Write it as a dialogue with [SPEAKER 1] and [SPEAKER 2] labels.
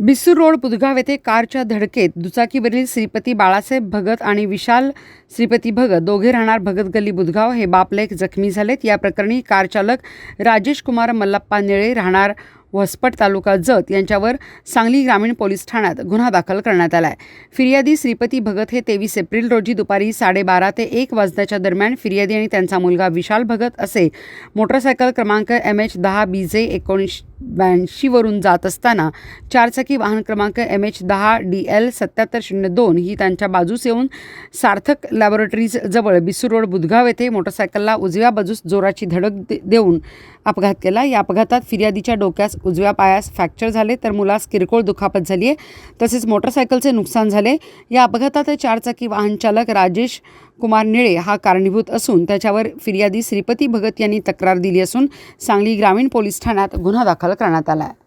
[SPEAKER 1] बिसूर road Budhgaon येथे कारच्या धडकेत दुचाकीवरील श्रीपती बाळासाहेब भगत आणि विशाल श्रीपती भगत दोघे राहणार भगत गल्ली बुधगाव हे बापलेख जखमी झालेत. या प्रकरणी कार चालक राजेश कुमार मल्लप्पा निळे राहणार वसपट तालुका जत यांच्यावर सांगली ग्रामीण पोलीस ठाण्यात गुन्हा दाखल करण्यात आला आहे फिर्यादी श्रीपती भगत हे तेवीस एप्रिल रोजी दुपारी साडेबारा ते एक वाजण्याच्या दरम्यान फिर्यादी आणि त्यांचा मुलगा विशाल भगत असे मोटरसायकल क्रमांक एम एच दहा बी जे एकोणीस ब्याऐंशीवरून जात असताना चारचाकी वाहन क्रमांक एम एच दहा डी एल सत्याहत्तर शून्य दोन ही त्यांच्या बाजूस येऊन सार्थक लॅबोरेटरीज जवळ बिसूर रोड बुधगाव येथे मोटरसायकलला उजव्या बाजूस जोराची धडक दे- देऊन अपघात केला. या अपघातात फिर्यादीच्या डोक्यास उजव्या पायास फ्रॅक्चर झाले तर मुलास किरकोळ दुखापत झाली आहे तसेच मोटरसायकलचे नुकसान झाले. या अपघातात चारचाकी वाहन चालक राजेश कुमार निळे हा कारणीभूत असून त्याच्यावर फिर्यादी श्रीपती भगत यांनी तक्रार दिली असून सांगली ग्रामीण पोलीस ठाण्यात गुन्हा दाखल करण्यात आला आहे.